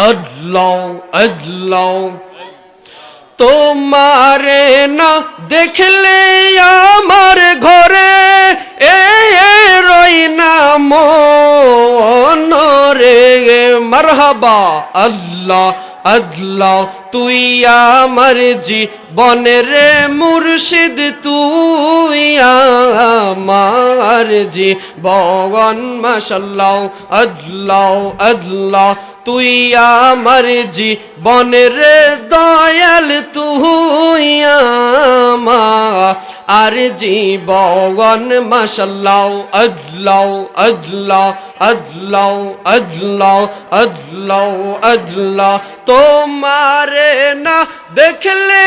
আল্লাহ আল্লাহ তোমারে না দেখলে আমার ঘরে এ রই না মন রে মারহাবা আল্লাহ আল্লাহ তুই আমার জীবনের মুর্শিদ তুই আমার জীবন মাশাল্লাহ আল্লাহ আল্লাহ তুই আমার জীবনের দয়াল, তুই আমার আর জীবন মাশাল্লাহ, আল্লাহ আল্লাহ আল্লাহ আল্লাহ আল্লাহ আল্লাহ। তোমারে না দেখলে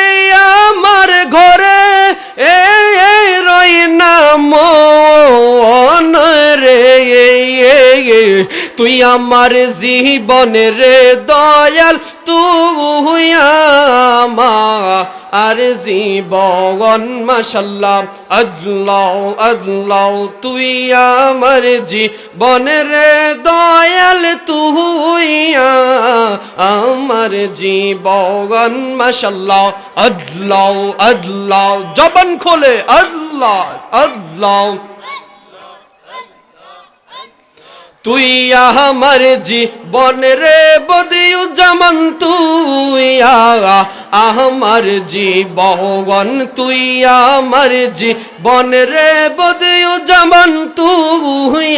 আমার জীবনের দয়াল, তুই আমার আর জীবন মাশাল্লাহ, আল্লাহ আল্লাহ, তুই আমার জীবনের দয়াল, তুই আমার জীবন মাশাল্লাহ, আল্লাহ আল্লাহ। জবান খোলে, আল্লাহ আল্লাহ। তুই আমার জীবন রে বদিউ জামান, তুই আমার জীবন, তুই আমার জীবন রে বদিউ জামান, তুই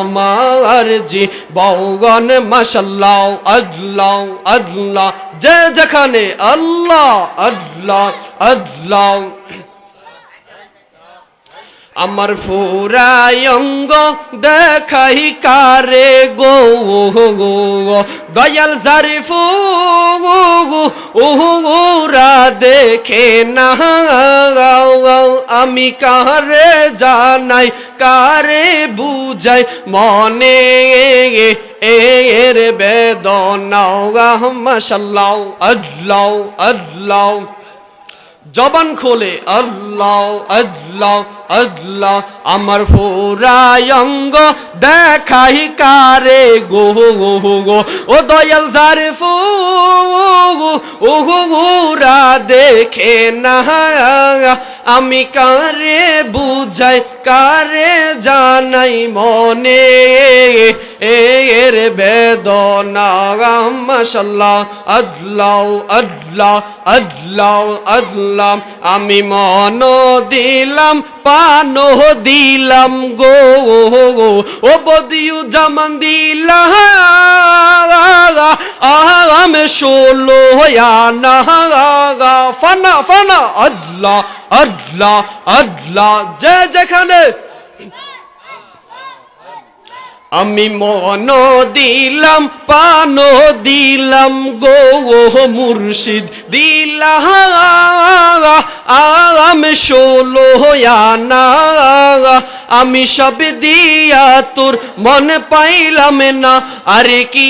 আমার জীবন। মাশাল্লাহ আল্লাহ আল্লাহ, যে যেখানে আল্লাহ আল্লাহ আল্লাহ। আমার ফুরায়ঙ্গ দেখাই কারে গো গো দয়াল জারিফু উহুরা দেখে না আমি কারে জানাই, কারে বুঝাই, মনে এর বেদনা মাশাল্লাহ, আল্লাহ আল্লাহ। জবান খোলে, আল্লাহ আল্লাহ আল্লাহ, আমার ফোরায়ঙ্গ, দেখাই কারে গো গো গো ও দয়াল জারে ফু ও গোরা দেখে না, আমি কারে বুঝাই, কারে জানাই মনে। এর বেদনা মাশাল্লাহ, আল্লাহ আল্লাহ আল্লাহ আল্লাহ। আমি মন দিলাম পানো দিলাম গো। ও বদিউ জামান দিলাম আমি ষোলো না, ফানা ফানা, আল্লাহ আল্লাহ আল্লাহ। যে যেখানে আমি মন দিলাম পানো দিলাম গো মুর্শিদ। দিলাম ষোলো আনা। আমি সব দিয়া তোর মনে পাইলাম না আরে কি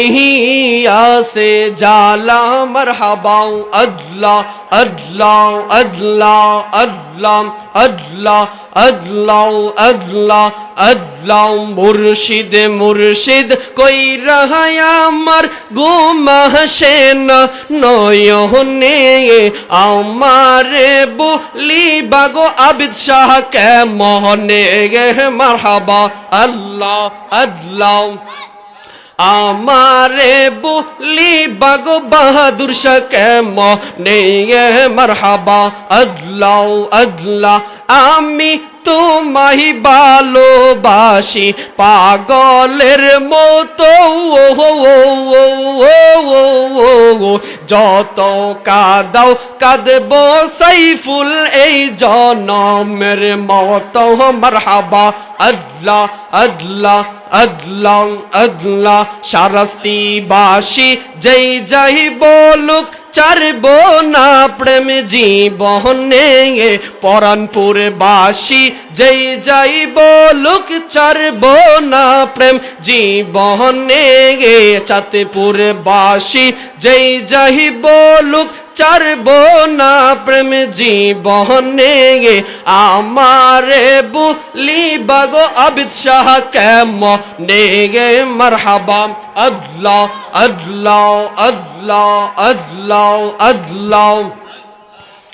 ইহিয়াসে জালা মারহাবাও আদলা أدلع أدلع أدلع أدلع أدلع أدلع أدلع مرشد مرشد كوي رهايا مر غوما شنا نويهني أمار بولي باغو عبد شاه মোহনে মারহাবা আল্লাহ আল্লাহ। আমারে বলি বাগ বাহাদুর শকে মনে মারহাবা আল্লাহ আল্লাহ। আমি তোমাই ভালোবাসি, পাগলের মতো যত কাদাও কাঁদব সাইফুল, এই জনমের মত। মারহাবা আদলা আদলা আদলং আদলা সারাস্তিবাসী, যেই যাই বলুক চারব না প্রেম জীবনে পরানপুর বাসি যেই যাই বলুক, চারব না প্রেম জীবনে চাঁদপুর বাসি যেই যাই বলুক চারব না প্রেম জীবনে আমারে বুলি বাগো আবিদ শাহ কেম নেগে মারহাবা আল্লাহ আল্লাহ আল্লাহ আল্লাহ আল্লাহ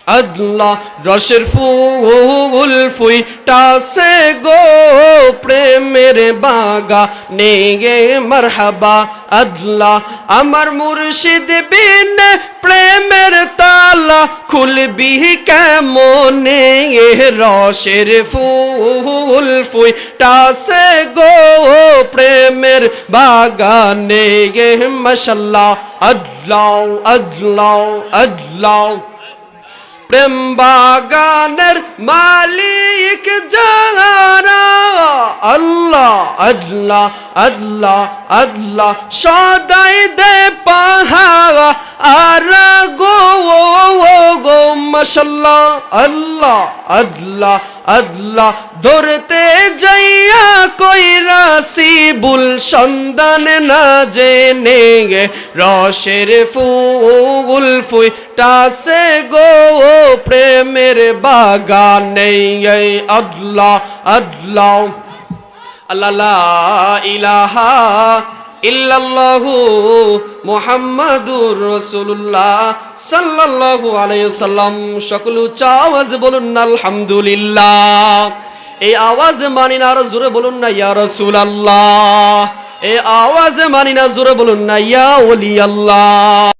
আল্লাহ রসের ফুল ফুইটাছে গো প্রেমের বাগা। নেগে মারহাবা, আল্লাহ আমার মুর্শিদ বিন প্রেমের তালা খুলবি কেমনে? রসের ফুল ফুইটাছে গো প্রেমের বাগানে গে মশাল্লাহ, আল্লাহ আল্লাহ আল্লাহ। প্রেম বাগানের মালিক যারা আল্লাহ আল্লাহ আল্লাহ আল্লাহ, সদাই দে পাহাড়া আর গো গো, মশাল্লাহ, আল্লাহ আল্লাহ আল্লাহ, ধরতে যাইয়া কই রাসিবুল সন্ধান না জেনে রসের ফুল ফুইটাছে গো প্রেমের বাগানে। আল্লাহ আল্লাহ। আল্লাহ ইলাহা ইল্লাল্লাহু মুহাম্মাদুর রাসূলুল্লাহ সাল্লাল্লাহু আলাইহি সাল্লাম সকল উচ্চ আওয়াজ বলুন, আলহামদুলিল্লাহ। এই আওয়াজ মানি না আরও জোরে বলুন না, ইয়া রসুল আল্লাহ এই আওয়াজ মানি না, জোরে বলুন না, ইয়া ওলি আল্লাহ